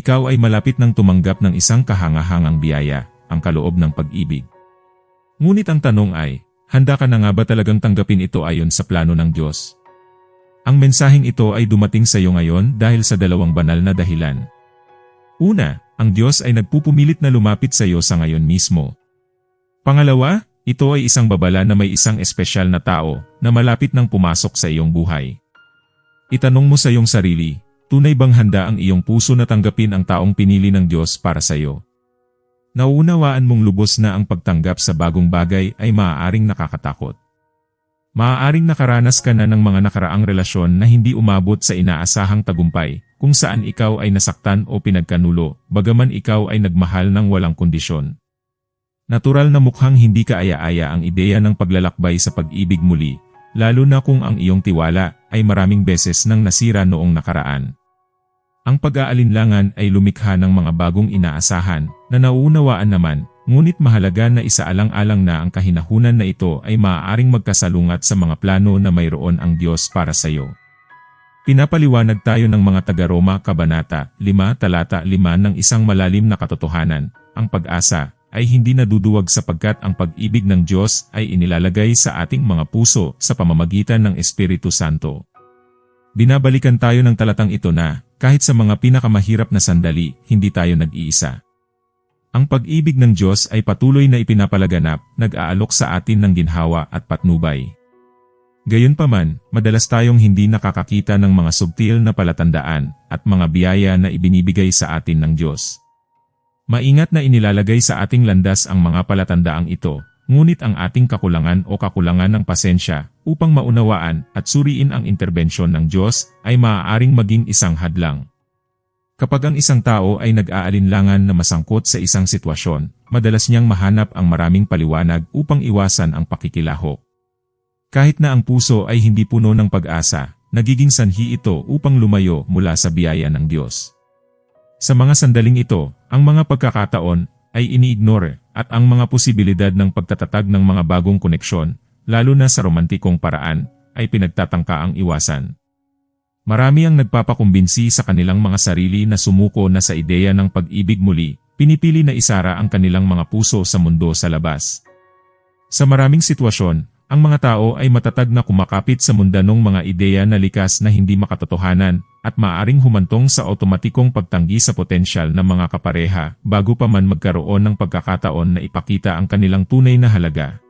ikaw ay malapit ng tumanggap ng isang kahangahangang biyaya, ang kaloob ng pag-ibig. Ngunit ang tanong ay, handa ka na nga ba talagang tanggapin ito ayon sa plano ng Diyos? Ang mensaheng ito ay dumating sa iyo ngayon dahil sa dalawang banal na dahilan. Una, ang Diyos ay nagpupumilit na lumapit sa iyo sa ngayon mismo. Pangalawa, ito ay isang babala na may isang espesyal na tao na malapit nang pumasok sa iyong buhay. Itanong mo sa iyong sarili, tunay bang handa ang iyong puso na tanggapin ang taong pinili ng Diyos para sa iyo? Nauunawaan mong lubos na ang pagtanggap sa bagong bagay ay maaaring nakakatakot. Maaaring nakaranas ka na ng mga nakaraang relasyon na hindi umabot sa inaasahang tagumpay, kung saan ikaw ay nasaktan o pinagkanulo, bagaman ikaw ay nagmahal ng walang kondisyon. Natural na mukhang hindi ka aya-aya ang ideya ng paglalakbay sa pag-ibig muli, lalo na kung ang iyong tiwala ay maraming beses nang nasira noong nakaraan. Ang pag-aalinlangan ay lumikha ng mga bagong inaasahan na nauunawaan naman, ngunit mahalaga na isaalang-alang na ang kahinahunan na ito ay maaaring magkasalungat sa mga plano na mayroon ang Diyos para sa iyo. Pinapaliwanag tayo ng mga taga-Roma Kabanata 5 Talata 5 ng isang malalim na katotohanan, ang pag-asa ay hindi naduduwag sapagkat ang pag-ibig ng Diyos ay inilalagay sa ating mga puso sa pamamagitan ng Espiritu Santo. Binabalikan tayo ng talatang ito na, kahit sa mga pinakamahirap na sandali, hindi tayo nag-iisa. Ang pag-ibig ng Diyos ay patuloy na ipinapalaganap, nag-aalok sa atin ng ginhawa at patnubay. Gayunpaman, madalas tayong hindi nakakakita ng mga subtil na palatandaan at mga biyaya na ibinibigay sa atin ng Diyos. Maingat na inilalagay sa ating landas ang mga palatandaang ito, ngunit ang ating kakulangan o kakulangan ng pasensya upang maunawaan at suriin ang interbensyon ng Diyos ay maaaring maging isang hadlang. Kapag ang isang tao ay nag-aalinlangan na masangkot sa isang sitwasyon, madalas niyang mahanap ang maraming paliwanag upang iwasan ang pakikilahok. Kahit na ang puso ay hindi puno ng pag-asa, nagiging sanhi ito upang lumayo mula sa biyaya ng Diyos. Sa mga sandaling ito, ang mga pagkakataon ay iniignore at ang mga posibilidad ng pagtatatag ng mga bagong koneksyon, lalo na sa romantikong paraan, ay pinagtatangka ang iwasan. Marami ang nagpapakumbinsi sa kanilang mga sarili na sumuko na sa ideya ng pag-ibig muli, pinipili na isara ang kanilang mga puso sa mundo sa labas. Sa maraming sitwasyon, ang mga tao ay matatag na kumakapit sa mundanong mga ideya na likas na hindi makatotohanan at maaring humantong sa otomatikong pagtanggi sa potensyal ng mga kapareha bago pa man magkaroon ng pagkakataon na ipakita ang kanilang tunay na halaga.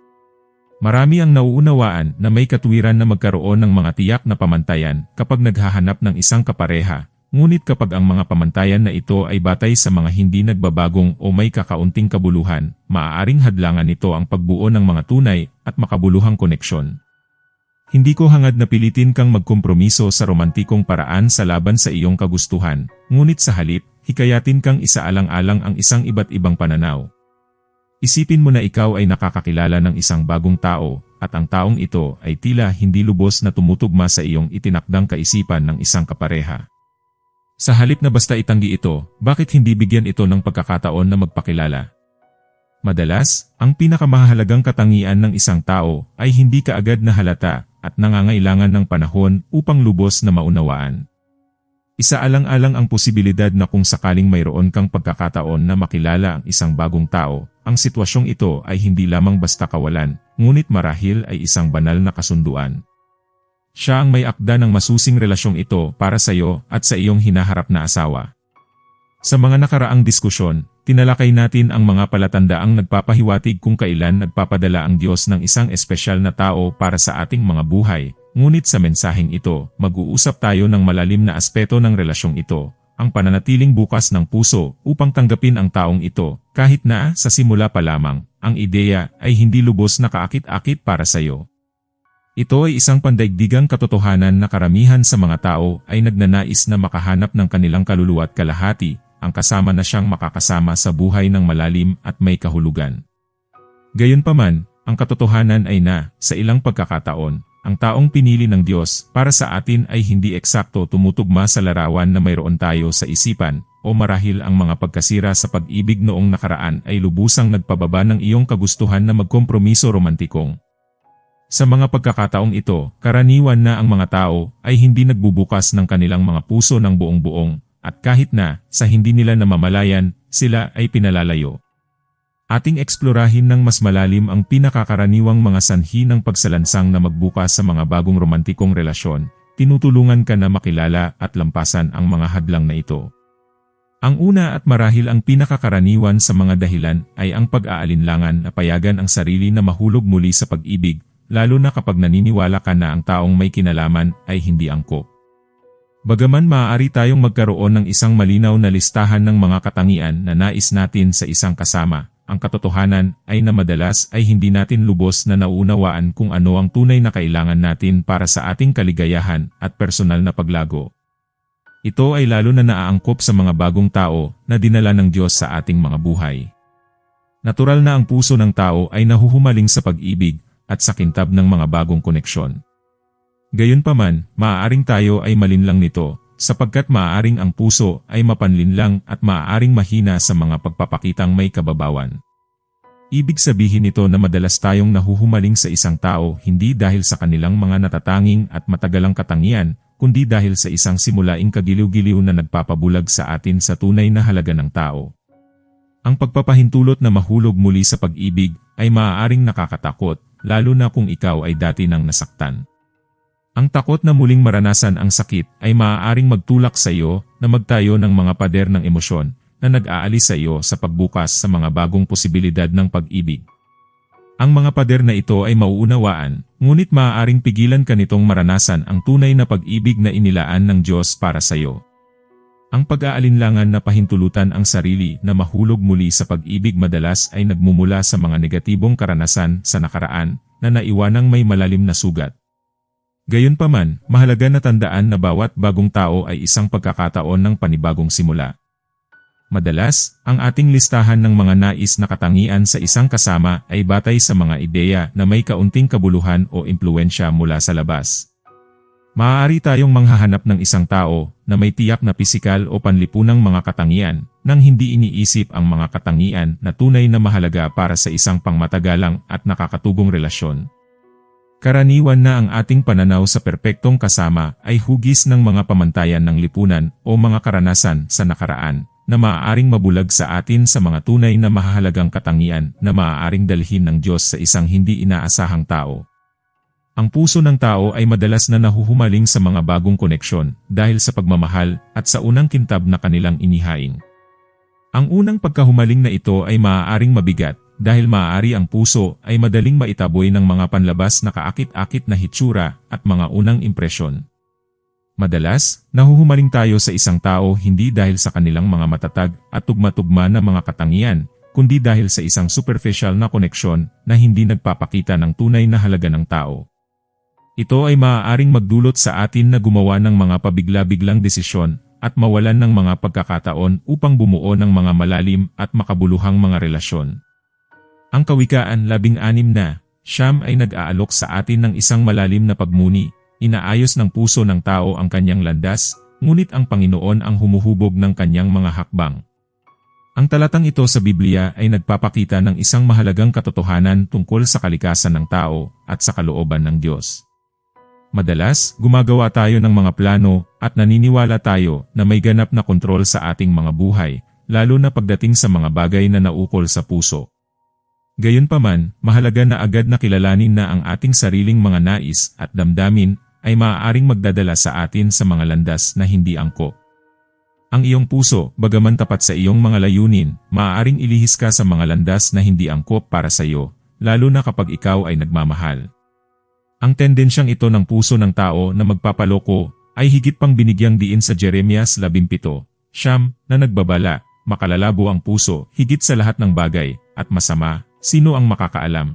Marami ang nauunawaan na may katwiran na magkaroon ng mga tiyak na pamantayan kapag naghahanap ng isang kapareha, ngunit kapag ang mga pamantayan na ito ay batay sa mga hindi nagbabagong o may kakaunting kabuluhan, maaaring hadlangan nito ang pagbuo ng mga tunay at makabuluhang koneksyon. Hindi ko hangad na pilitin kang magkompromiso sa romantikong paraan sa laban sa iyong kagustuhan, ngunit sa halip, hikayatin kang isaalang-alang ang isang iba't ibang pananaw. Isipin mo na ikaw ay nakakakilala ng isang bagong tao, at ang taong ito ay tila hindi lubos na tumutugma sa iyong itinakdang kaisipan ng isang kapareha. Sa halip na basta itanggi ito, bakit hindi bigyan ito ng pagkakataon na magpakilala? Madalas, ang pinakamahalagang katangian ng isang tao ay hindi kaagad na halata at nangangailangan ng panahon upang lubos na maunawaan. Isaalang-alang ang posibilidad na kung sakaling mayroon kang pagkakataon na makilala ang isang bagong tao, ang sitwasyong ito ay hindi lamang basta kawalan, ngunit marahil ay isang banal na kasunduan. Siya ang may akda ng masusing relasyong ito para sa iyo at sa iyong hinaharap na asawa. Sa mga nakaraang diskusyon, tinalakay natin ang mga palatandaang nagpapahiwatig kung kailan nagpapadala ang Diyos ng isang espesyal na tao para sa ating mga buhay, ngunit sa mensaheng ito, mag-uusap tayo ng malalim na aspeto ng relasyong ito, ang pananatiling bukas ng puso upang tanggapin ang taong ito, kahit na sa simula pa lamang, ang ideya ay hindi lubos na kaakit-akit para sa iyo. Ito ay isang pandaigdigang katotohanan na karamihan sa mga tao ay nagnanais na makahanap ng kanilang kaluluwa at kalahati, ang kasama na siyang makakasama sa buhay ng malalim at may kahulugan. Gayunpaman, ang katotohanan ay na, sa ilang pagkakataon, ang taong pinili ng Diyos para sa atin ay hindi eksakto tumutugma sa larawan na mayroon tayo sa isipan, o marahil ang mga pagkasira sa pag-ibig noong nakaraan ay lubusang nagpababa ng iyong kagustuhan na magkompromiso romantikong. Sa mga pagkakataong ito, karaniwan na ang mga tao ay hindi nagbubukas ng kanilang mga puso ng buong-buong, at kahit na, sa hindi nila namamalayan, sila ay pinalalayo. Ating eksplorahin ng mas malalim ang pinakakaraniwang mga sanhi ng pagsalansang na magbukas sa mga bagong romantikong relasyon, tinutulungan ka na makilala at lampasan ang mga hadlang na ito. Ang una at marahil ang pinakakaraniwan sa mga dahilan ay ang pag-aalinlangan na payagan ang sarili na mahulog muli sa pag-ibig, lalo na kapag naniniwala ka na ang taong may kinalaman ay hindi angkop. Bagaman maaari tayong magkaroon ng isang malinaw na listahan ng mga katangian na nais natin sa isang kasama, ang katotohanan ay na madalas ay hindi natin lubos na naunawaan kung ano ang tunay na kailangan natin para sa ating kaligayahan at personal na paglago. Ito ay lalo na naaangkop sa mga bagong tao na dinala ng Diyos sa ating mga buhay. Natural na ang puso ng tao ay nahuhumaling sa pag-ibig at sa kintab ng mga bagong koneksyon. Gayunpaman, maaaring tayo ay malinlang nito sapagkat maaaring ang puso ay mapanlinlang at maaaring mahina sa mga pagpapakitang may kababawan. Ibig sabihin nito na madalas tayong nahuhumaling sa isang tao hindi dahil sa kanilang mga natatanging at matagalang katangian, kundi dahil sa isang simulaing kagiliw-giliw na nagpapabulag sa atin sa tunay na halaga ng tao. Ang pagpapahintulot na mahulog muli sa pag-ibig ay maaaring nakakatakot, lalo na kung ikaw ay dati nang nasaktan. Ang takot na muling maranasan ang sakit ay maaaring magtulak sa iyo na magtayo ng mga pader ng emosyon na nag-aalis sa iyo sa pagbukas sa mga bagong posibilidad ng pag-ibig. Ang mga pader na ito ay mauunawaan, ngunit maaaring pigilan ka nitong maranasan ang tunay na pag-ibig na inilaan ng Diyos para sa iyo. Ang pag-aalinlangan na pahintulutan ang sarili na mahulog muli sa pag-ibig madalas ay nagmumula sa mga negatibong karanasan sa nakaraan na naiwanang may malalim na sugat. Gayunpaman, mahalaga na tandaan na bawat bagong tao ay isang pagkakataon ng panibagong simula. Madalas, ang ating listahan ng mga nais na katangian sa isang kasama ay batay sa mga ideya na may kaunting kabuluhan o impluensya mula sa labas. Maaari tayong manghahanap ng isang tao na may tiyak na pisikal o panlipunang mga katangian nang hindi iniisip ang mga katangian na tunay na mahalaga para sa isang pangmatagalang at nakakatubong relasyon. Karaniwan na ang ating pananaw sa perpektong kasama ay hugis ng mga pamantayan ng lipunan o mga karanasan sa nakaraan na maaaring mabulag sa atin sa mga tunay na mahahalagang katangian na maaaring dalhin ng Diyos sa isang hindi inaasahang tao. Ang puso ng tao ay madalas na nahuhumaling sa mga bagong koneksyon dahil sa pagmamahal at sa unang kintab na kanilang inihaing. Ang unang pagkahumaling na ito ay maaaring mabigat dahil maaari ang puso ay madaling maitaboy ng mga panlabas na kaakit-akit na hitsura at mga unang impresyon. Madalas, nahuhumaling tayo sa isang tao hindi dahil sa kanilang mga matatag at tugma-tugma na mga katangian, kundi dahil sa isang superficial na koneksyon na hindi nagpapakita ng tunay na halaga ng tao. Ito ay maaaring magdulot sa atin na gumawa ng mga pabigla-biglang desisyon at mawalan ng mga pagkakataon upang bumuo ng mga malalim at makabuluhang mga relasyon. Ang Kawikaan labing anim na, Siyam ay nag-aalok sa atin ng isang malalim na pagmuni, inaayos ng puso ng tao ang kanyang landas, ngunit ang Panginoon ang humuhubog ng kanyang mga hakbang. Ang talatang ito sa Biblia ay nagpapakita ng isang mahalagang katotohanan tungkol sa kalikasan ng tao at sa kalooban ng Diyos. Madalas, gumagawa tayo ng mga plano at naniniwala tayo na may ganap na kontrol sa ating mga buhay, lalo na pagdating sa mga bagay na naukol sa puso. Gayunpaman, mahalaga na agad na kilalanin na ang ating sariling mga nais at damdamin ay maaaring magdadala sa atin sa mga landas na hindi angko. Ang iyong puso, bagaman tapat sa iyong mga layunin, maaaring ilihis ka sa mga landas na hindi angkop para sa iyo, lalo na kapag ikaw ay nagmamahal. Ang tendensyang ito ng puso ng tao na magpapaloko ay higit pang binigyang diin sa Jeremias 17, siyam, na nagbabala, makalalabo ang puso, higit sa lahat ng bagay, at masama, Sino ang makakaalam?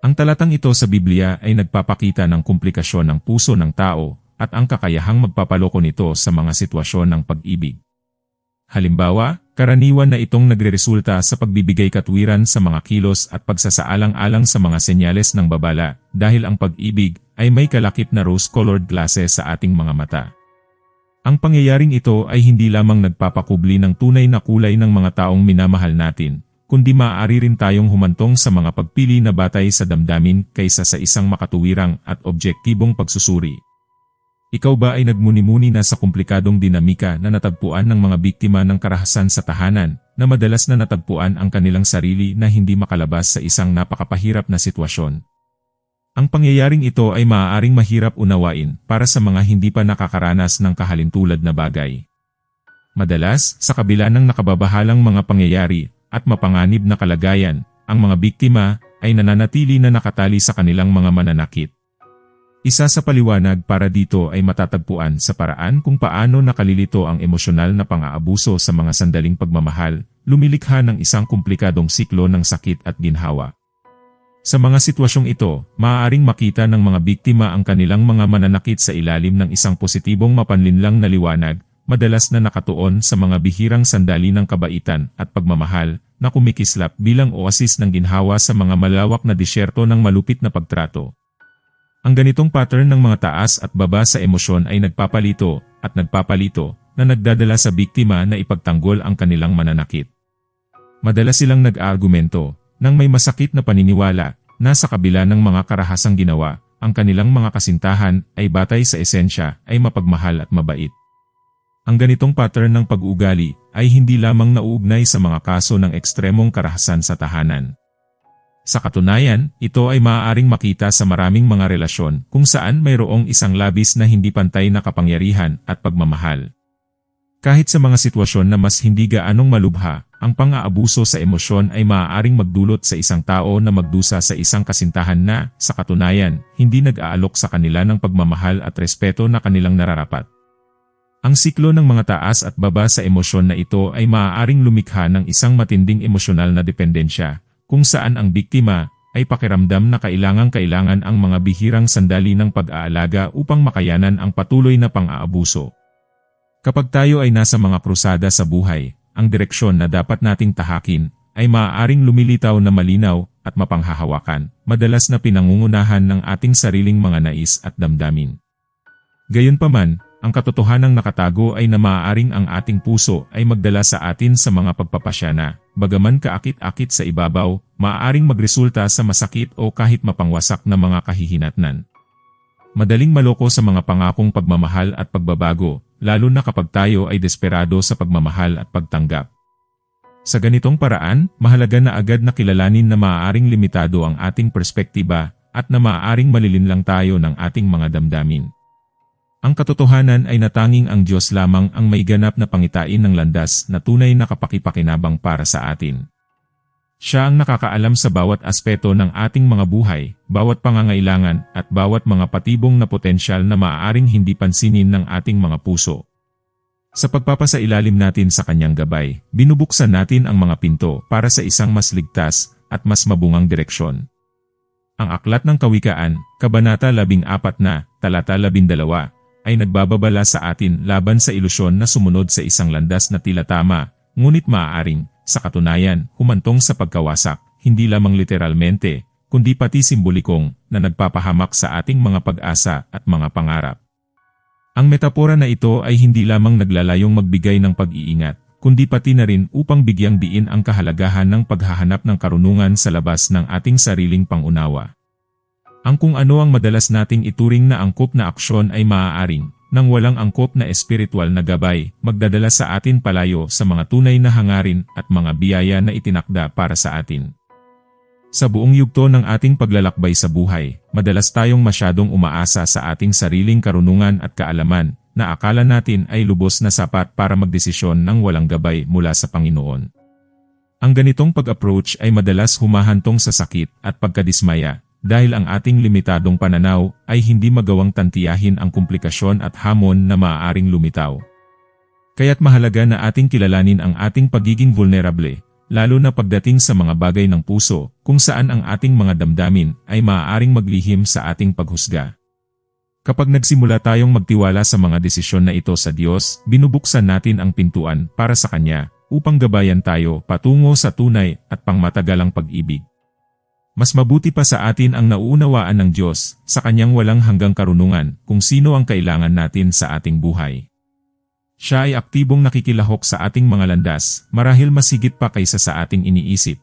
Ang talatang ito sa Biblia ay nagpapakita ng komplikasyon ng puso ng tao at ang kakayahang magpapaloko nito sa mga sitwasyon ng pag-ibig. Halimbawa, karaniwan na itong nagreresulta sa pagbibigay katwiran sa mga kilos at pagsasaalang-alang sa mga senyales ng babala dahil ang pag-ibig ay may kalakip na rose-colored glasses sa ating mga mata. Ang pangyayaring ito ay hindi lamang nagpapakubli ng tunay na kulay ng mga taong minamahal natin, kundi maaari rin tayong humantong sa mga pagpili na batay sa damdamin kaysa sa isang makatuwirang at objektibong pagsusuri. Ikaw ba ay nagmuni-muni na sa komplikadong dinamika na natagpuan ng mga biktima ng karahasan sa tahanan, na madalas na natagpuan ang kanilang sarili na hindi makalabas sa isang napakapahirap na sitwasyon? Ang pangyayaring ito ay maaaring mahirap unawain para sa mga hindi pa nakakaranas ng kahalintulad na bagay. Madalas, sa kabila ng nakababahalang mga pangyayari at mapanganib na kalagayan, ang mga biktima ay nananatili na nakatali sa kanilang mga mananakit. Isa sa paliwanag para dito ay matatagpuan sa paraan kung paano nakalilito ang emosyonal na pang-aabuso sa mga sandaling pagmamahal, lumilikha ng isang komplikadong siklo ng sakit at ginhawa. Sa mga sitwasyong ito, maaaring makita ng mga biktima ang kanilang mga mananakit sa ilalim ng isang positibong mapanlinlang na liwanag, madalas na nakatuon sa mga bihirang sandali ng kabaitan at pagmamahal, na kumikislap bilang oasis ng ginhawa sa mga malawak na disyerto ng malupit na pagtrato. Ang ganitong pattern ng mga taas at baba sa emosyon ay nagpapalito at nagpapalito na nagdadala sa biktima na ipagtanggol ang kanilang mananakit. Madalas silang nag-argumento nang may masakit na paniniwala na sa kabila ng mga karahasang ginawa, ang kanilang mga kasintahan ay batay sa esensya ay mapagmahal at mabait. Ang ganitong pattern ng pag-uugali ay hindi lamang nauugnay sa mga kaso ng ekstremong karahasan sa tahanan. Sa katunayan, ito ay maaaring makita sa maraming mga relasyon kung saan mayroong isang labis na hindi pantay na kapangyarihan at pagmamahal. Kahit sa mga sitwasyon na mas hindi gaanong malubha, ang pang-aabuso sa emosyon ay maaaring magdulot sa isang tao na magdusa sa isang kasintahan na, sa katunayan, hindi nag-aalok sa kanila ng pagmamahal at respeto na kanilang nararapat. Ang siklo ng mga taas at baba sa emosyon na ito ay maaaring lumikha ng isang matinding emosyonal na dependensya, kung saan ang biktima ay pakiramdam na kailangang-kailangan ang mga bihirang sandali ng pag-aalaga upang makayanan ang patuloy na pang-aabuso. Kapag tayo ay nasa mga krusada sa buhay, ang direksyon na dapat nating tahakin ay maaaring lumilitaw na malinaw at mapanghahawakan, madalas na pinangungunahan ng ating sariling mga nais at damdamin. Gayunpaman, ang katotohanang nakatago ay na maaaring ang ating puso ay magdala sa atin sa mga pagpapasya na, bagaman kaakit-akit sa ibabaw, maaaring magresulta sa masakit o kahit mapangwasak na mga kahihinatnan. Madaling maloko sa mga pangakong pagmamahal at pagbabago, lalo na kapag tayo ay desperado sa pagmamahal at pagtanggap. Sa ganitong paraan, mahalaga na agad na kilalanin na maaaring limitado ang ating perspektiba at na maaaring malilinlang tayo ng ating mga damdamin. Ang katotohanan ay natanging ang Diyos lamang ang may ganap na pangitain ng landas na tunay na kapakipakinabang para sa atin. Siya ang nakakaalam sa bawat aspeto ng ating mga buhay, bawat pangangailangan at bawat mga patibong na potensyal na maaaring hindi pansinin ng ating mga puso. Sa pagpapasailalim natin sa kanyang gabay, binubuksan natin ang mga pinto para sa isang mas ligtas at mas mabungang direksyon. Ang Aklat ng Kawikaan, Kabanata 14 na, Talata 12, ay nagbababala sa atin laban sa ilusyon na sumunod sa isang landas na tila tama, ngunit maaaring, sa katunayan, humantong sa pagkawasak, hindi lamang literalmente, kundi pati simbolikong na nagpapahamak sa ating mga pag-asa at mga pangarap. Ang metapora na ito ay hindi lamang naglalayong magbigay ng pag-iingat, kundi pati na rin upang bigyang diin ang kahalagahan ng paghahanap ng karunungan sa labas ng ating sariling pangunawa. Ang kung ano ang madalas nating ituring na angkop na aksyon ay maaaring, nang walang angkop na espiritual na gabay, magdadala sa atin palayo sa mga tunay na hangarin at mga biyaya na itinakda para sa atin. Sa buong yugto ng ating paglalakbay sa buhay, madalas tayong masyadong umaasa sa ating sariling karunungan at kaalaman, na akala natin ay lubos na sapat para magdesisyon ng walang gabay mula sa Panginoon. Ang ganitong pag-approach ay madalas humahantong sa sakit at pagkadismaya, dahil ang ating limitadong pananaw ay hindi magawang tantiyahin ang komplikasyon at hamon na maaaring lumitaw. Kaya't mahalaga na ating kilalanin ang ating pagiging vulnerable, lalo na pagdating sa mga bagay ng puso, kung saan ang ating mga damdamin ay maaaring maglihim sa ating paghusga. Kapag nagsimula tayong magtiwala sa mga desisyon na ito sa Diyos, binubuksan natin ang pintuan para sa Kanya upang gabayan tayo patungo sa tunay at pangmatagalang pag-ibig. Mas mabuti pa sa atin ang nauunawaan ng Diyos sa kanyang walang hanggang karunungan kung sino ang kailangan natin sa ating buhay. Siya ay aktibong nakikilahok sa ating mga landas, marahil masigit pa kaysa sa ating iniisip.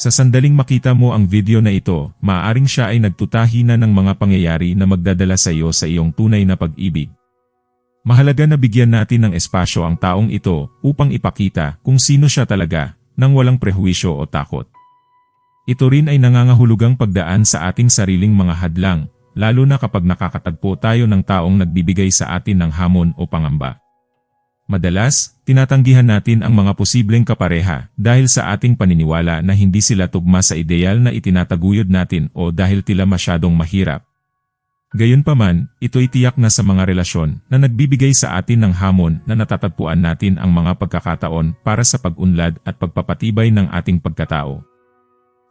Sa sandaling makita mo ang video na ito, maaaring siya ay nagtutahi na ng mga pangyayari na magdadala sa iyo sa iyong tunay na pag-ibig. Mahalaga na bigyan natin ng espasyo ang taong ito upang ipakita kung sino siya talaga nang walang prehuwisyo o takot. Ito rin ay nangangahulugang pagdaan sa ating sariling mga hadlang, lalo na kapag nakakatagpo tayo ng taong nagbibigay sa atin ng hamon o pangamba. Madalas, tinatanggihan natin ang mga posibleng kapareha dahil sa ating paniniwala na hindi sila tugma sa ideal na itinataguyod natin o dahil tila masyadong mahirap. Gayunpaman, ito'y tiyak na sa mga relasyon na nagbibigay sa atin ng hamon na natatagpuan natin ang mga pagkakataon para sa pag-unlad at pagpapatibay ng ating pagkatao.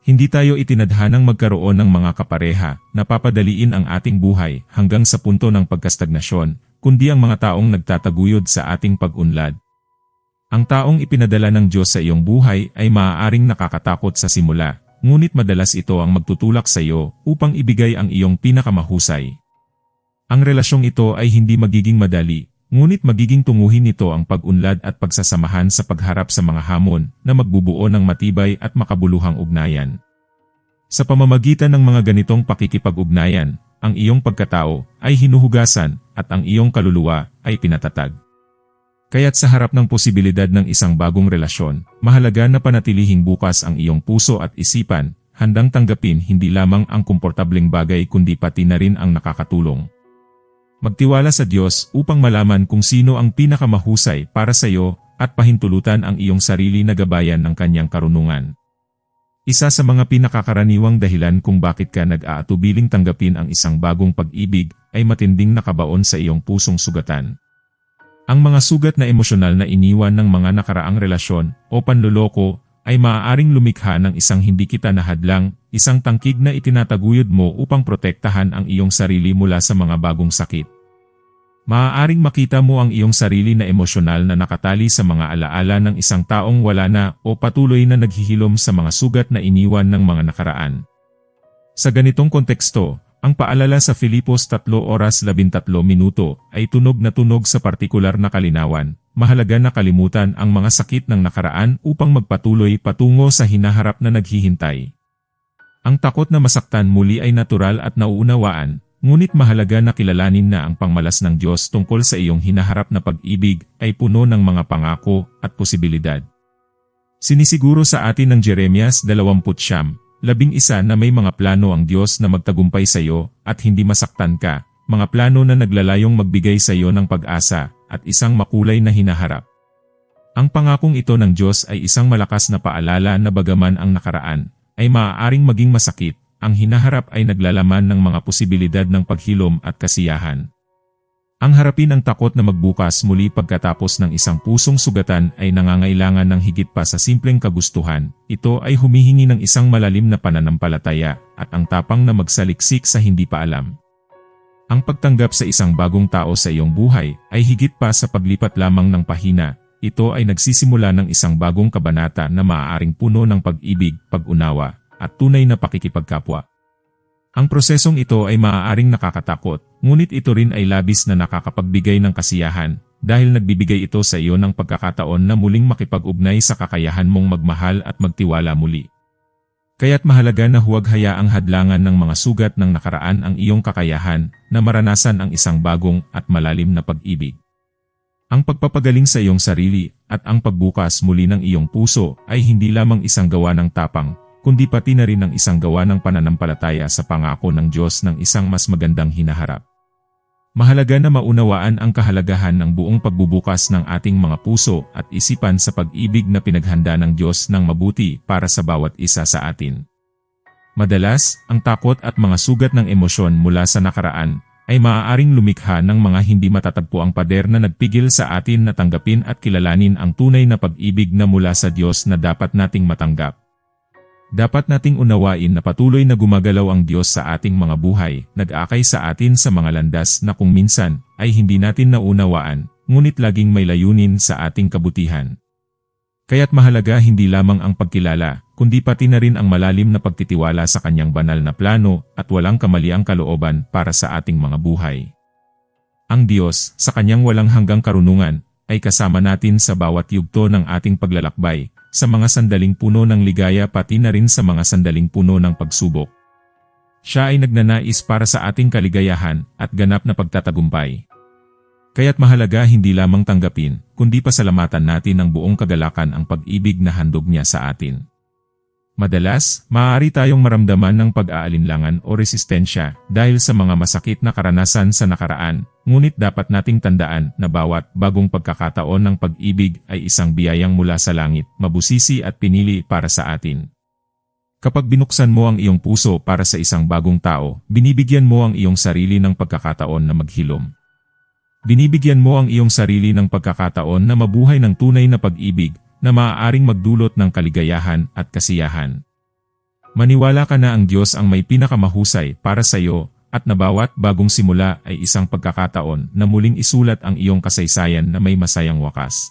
Hindi tayo itinadhanang magkaroon ng mga kapareha na papadaliin ang ating buhay hanggang sa punto ng pagkastagnasyon, kundi ang mga taong nagtataguyod sa ating pag-unlad. Ang taong ipinadala ng Diyos sa iyong buhay ay maaaring nakakatakot sa simula, ngunit madalas ito ang magtutulak sa iyo upang ibigay ang iyong pinakamahusay. Ang relasyong ito ay hindi magiging madali, ngunit magiging tunguhin nito ang pag-unlad at pagsasamahan sa pagharap sa mga hamon na magbubuo ng matibay at makabuluhang ugnayan. Sa pamamagitan ng mga ganitong pakikipag-ugnayan, ang iyong pagkatao ay hinuhugasan at ang iyong kaluluwa ay pinatatag. Kaya't sa harap ng posibilidad ng isang bagong relasyon, mahalaga na panatilihing bukas ang iyong puso at isipan, handang tanggapin hindi lamang ang komportableng bagay kundi pati na rin ang nakakatulong. Magtiwala sa Diyos upang malaman kung sino ang pinakamahusay para sa iyo at pahintulutan ang iyong sarili na gabayan ng kanyang karunungan. Isa sa mga pinakakaraniwang dahilan kung bakit ka nag-aatubiling tanggapin ang isang bagong pag-ibig ay matinding nakabaon sa iyong pusong sugatan. Ang mga sugat na emosyonal na iniwan ng mga nakaraang relasyon o panluloko ay maaaring lumikha ng isang hindi kita nahadlang, isang tangkig na itinataguyod mo upang protektahan ang iyong sarili mula sa mga bagong sakit. Maaaring makita mo ang iyong sarili na emosyonal na nakatali sa mga alaala ng isang taong wala na o patuloy na naghihilom sa mga sugat na iniwan ng mga nakaraan. Sa ganitong konteksto, ang paalala sa Filipos 3 oras 13 minuto ay tunog na tunog sa partikular na kalinawan. Mahalaga na kalimutan ang mga sakit ng nakaraan upang magpatuloy patungo sa hinaharap na naghihintay. Ang takot na masaktan muli ay natural at nauunawaan, Ngunit mahalaga na kilalanin na ang pangmalas ng Diyos tungkol sa iyong hinaharap na pag-ibig ay puno ng mga pangako at posibilidad. Sinisiguro sa atin ng Jeremias 20 labing isa na may mga plano ang Diyos na magtagumpay sa iyo at hindi masaktan ka, mga plano na naglalayong magbigay sa iyo ng pag-asa at isang makulay na hinaharap. Ang pangakong ito ng Diyos ay isang malakas na paalala na bagaman ang nakaraan, ay maaaring maging masakit, ang hinaharap ay naglalaman ng mga posibilidad ng paghilom at kasiyahan. Ang harapin ang takot na magbukas muli pagkatapos ng isang pusong sugatan ay nangangailangan ng higit pa sa simpleng kagustuhan. Ito ay humihingi ng isang malalim na pananampalataya at ang tapang na magsaliksik sa hindi pa alam. Ang pagtanggap sa isang bagong tao sa iyong buhay ay higit pa sa paglipat lamang ng pahina. Ito ay nagsisimula ng isang bagong kabanata na maaaring puno ng pag-ibig, pag-unawa, at tunay na pakikipagkapwa. Ang prosesong ito ay maaaring nakakatakot, ngunit ito rin ay labis na nakakapagbigay ng kasiyahan, dahil nagbibigay ito sa iyo ng pagkakataon na muling makipag-ugnay sa kakayahan mong magmahal at magtiwala muli. Kaya't mahalaga na huwag hayaang hadlangan ng mga sugat ng nakaraan ang iyong kakayahan na maranasan ang isang bagong at malalim na pag-ibig. Ang pagpapagaling sa iyong sarili at ang pagbukas muli ng iyong puso ay hindi lamang isang gawa ng tapang, kundi pati na rin ang isang gawa ng pananampalataya sa pangako ng Diyos ng isang mas magandang hinaharap. Mahalaga na maunawaan ang kahalagahan ng buong pagbubukas ng ating mga puso at isipan sa pag-ibig na pinaghanda ng Diyos ng mabuti para sa bawat isa sa atin. Madalas, ang takot at mga sugat ng emosyon mula sa nakaraan ay maaaring lumikha ng mga hindi matatagpo ang pader na nagpigil sa atin na tanggapin at kilalanin ang tunay na pag-ibig na mula sa Diyos na dapat nating matanggap. Dapat nating unawain na patuloy na gumagalaw ang Diyos sa ating mga buhay, nag-akay sa atin sa mga landas na kung minsan ay hindi natin naunawaan, ngunit laging may layunin sa ating kabutihan. Kaya't mahalaga hindi lamang ang pagkilala, kundi pati na rin ang malalim na pagtitiwala sa kanyang banal na plano at walang kamaliang kalooban para sa ating mga buhay. Ang Diyos, sa kanyang walang hanggang karunungan, ay kasama natin sa bawat yugto ng ating paglalakbay, sa mga sandaling puno ng ligaya pati na rin sa mga sandaling puno ng pagsubok. Siya ay nagnanais para sa ating kaligayahan at ganap na pagtatagumpay. Kaya't mahalaga hindi lamang tanggapin, kundi pasalamatan natin ng buong kagalakan ang pag-ibig na handog niya sa atin. Madalas, maaari tayong maramdaman ng pag-aalinlangan o resistensya dahil sa mga masakit na karanasan sa nakaraan, ngunit dapat nating tandaan na bawat bagong pagkakataon ng pag-ibig ay isang biyayang mula sa langit, mabusisi at pinili para sa atin. Kapag binuksan mo ang iyong puso para sa isang bagong tao, binibigyan mo ang iyong sarili ng pagkakataon na maghilom. Binibigyan mo ang iyong sarili ng pagkakataon na mabuhay ng tunay na pag-ibig na maaaring magdulot ng kaligayahan at kasiyahan. Maniwala ka na ang Diyos ang may pinakamahusay para sa iyo at na bawat bagong simula ay isang pagkakataon na muling isulat ang iyong kasaysayan na may masayang wakas.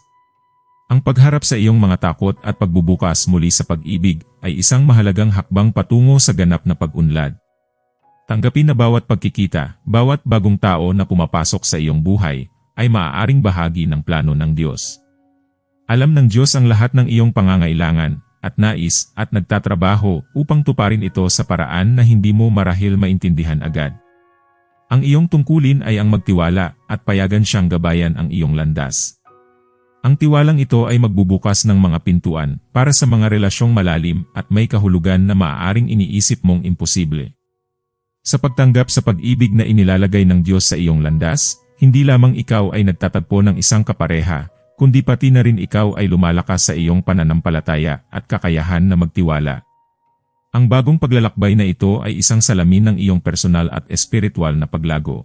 Ang pagharap sa iyong mga takot at pagbubukas muli sa pag-ibig ay isang mahalagang hakbang patungo sa ganap na pag-unlad. Tanggapin na bawat pagkikita, bawat bagong tao na pumapasok sa iyong buhay, ay maaaring bahagi ng plano ng Diyos. Alam ng Diyos ang lahat ng iyong pangangailangan at nais at nagtatrabaho upang tuparin ito sa paraan na hindi mo marahil maintindihan agad. Ang iyong tungkulin ay ang magtiwala at payagan siyang gabayan ang iyong landas. Ang tiwalang ito ay magbubukas ng mga pintuan para sa mga relasyong malalim at may kahulugan na maaaring iniisip mong imposible. Sa pagtanggap sa pag-ibig na inilalagay ng Diyos sa iyong landas, hindi lamang ikaw ay nagtatagpo ng isang kapareha, kundi pati na rin ikaw ay lumalakas sa iyong pananampalataya at kakayahan na magtiwala. Ang bagong paglalakbay na ito ay isang salamin ng iyong personal at espiritual na paglago.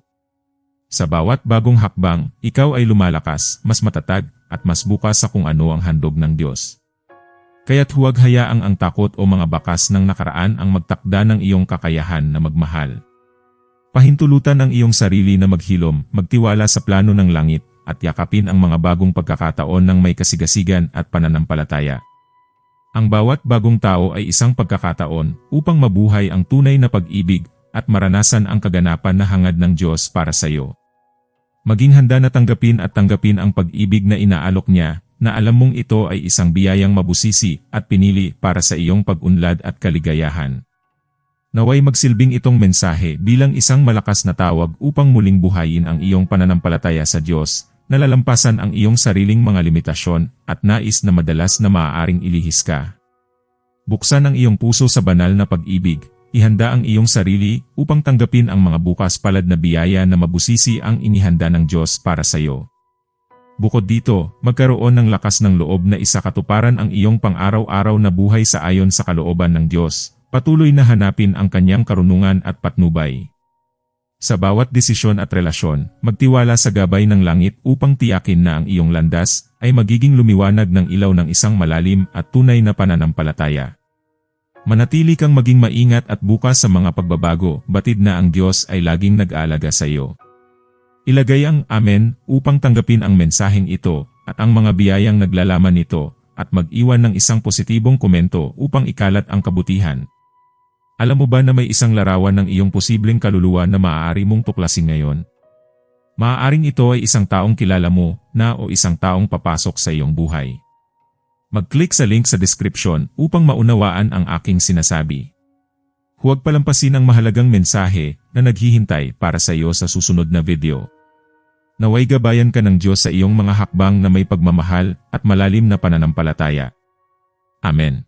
Sa bawat bagong hakbang, ikaw ay lumalakas, mas matatag, at mas bukas sa kung ano ang handog ng Diyos. Kaya't huwag hayaang ang takot o mga bakas ng nakaraan ang magtakda ng iyong kakayahan na magmahal. Pahintulutan ang iyong sarili na maghilom, magtiwala sa plano ng langit, at yakapin ang mga bagong pagkakataon ng may kasigasigan at pananampalataya. Ang bawat bagong tao ay isang pagkakataon upang mabuhay ang tunay na pag-ibig at maranasan ang kaganapan na hangad ng Diyos para sa iyo. Maging handa na tanggapin at tanggapin ang pag-ibig na inaalok niya na alam mong ito ay isang biyayang mabusisi at pinili para sa iyong pag-unlad at kaligayahan. Naway magsilbing itong mensahe bilang isang malakas na tawag upang muling buhayin ang iyong pananampalataya sa Diyos nalalampasan ang iyong sariling mga limitasyon at nais na madalas na maaaring ilihis ka. Buksan ang iyong puso sa banal na pag-ibig, ihanda ang iyong sarili upang tanggapin ang mga bukas palad na biyaya na mabusisi ang inihanda ng Diyos para sa iyo. Bukod dito, magkaroon ng lakas ng loob na isa katuparan ang iyong pang-araw-araw na buhay sa ayon sa kalooban ng Diyos, patuloy na hanapin ang kanyang karunungan at patnubay. Sa bawat desisyon at relasyon, magtiwala sa gabay ng langit upang tiyakin na ang iyong landas ay magiging lumiwanag ng ilaw ng isang malalim at tunay na pananampalataya. Manatili kang maging maingat at bukas sa mga pagbabago, batid na ang Diyos ay laging nag-aalaga sa iyo. Ilagay ang Amen upang tanggapin ang mensaheng ito at ang mga biyayang naglalaman nito at mag-iwan ng isang positibong komento upang ikalat ang kabutihan. Alam mo ba na may isang larawan ng iyong posibleng kaluluwa na maaari mong tuklasin ngayon? Maaaring ito ay isang taong kilala mo na o isang taong papasok sa iyong buhay. Mag-click sa link sa description upang maunawaan ang aking sinasabi. Huwag palampasin ang mahalagang mensahe na naghihintay para sa iyo sa susunod na video. Naway gabayan ka ng Diyos sa iyong mga hakbang na may pagmamahal at malalim na pananampalataya. Amen.